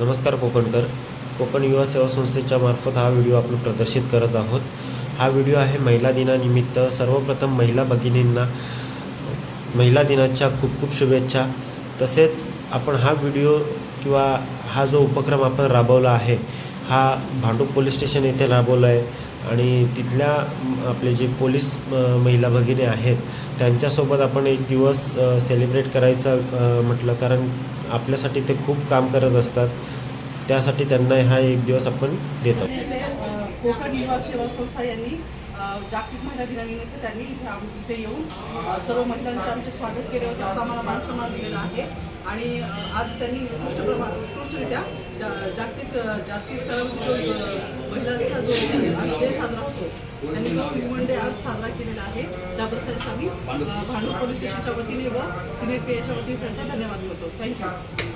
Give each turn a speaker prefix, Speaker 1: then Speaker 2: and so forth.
Speaker 1: नमस्कार कोकणकर. कोकण युवा सेवा संस्थेच्या मार्फत हा व्हिडिओ आपण प्रदर्शित करत आहोत. हा व्हिडिओ आहे महिला दिनानिमित्त. सर्वप्रथम महिला भगिनींना महिला दिनाच्या खूप खूप शुभेच्छा. तसेच आपण हा व्हिडिओ किंवा हा जो उपक्रम आपण राबवला आहे हा भांडूप पोलीस स्टेशन येथे राबवला आहे. आणि तिथल्या आपले जे पोलीस महिला भगिनी आहेत त्यांच्यासोबत आपण एक दिवस सेलिब्रेट करायचं म्हटलं. कारण आपल्यासाठी ते खूप काम करत असतात. त्यासाठी त्यांना हा एक दिवस आपण देतो.
Speaker 2: कोकण युवा सेवा संस्था यांनी जागतिक महिला दिनानिमित्त त्यांनी इथे येऊन सर्व महिलांचे आमचे स्वागत केले होते. असा आम्हाला मानसन्मान दिलेला आहे. आणि आज त्यांनी उत्कृष्ट प्रमाण उत्कृष्टरित्या जागतिक जागतिक स्तरावर महिलांचा जो डे साजरा होतो. त्यांनी तो ह्युमन डे आज साजरा केलेला आहे. त्याबद्दल त्यांचा आम्ही भांडूप पोलीस स्टेशनच्या वतीने व सिनेपी याच्या वतीने त्यांचा धन्यवाद करतो. थँक्यू.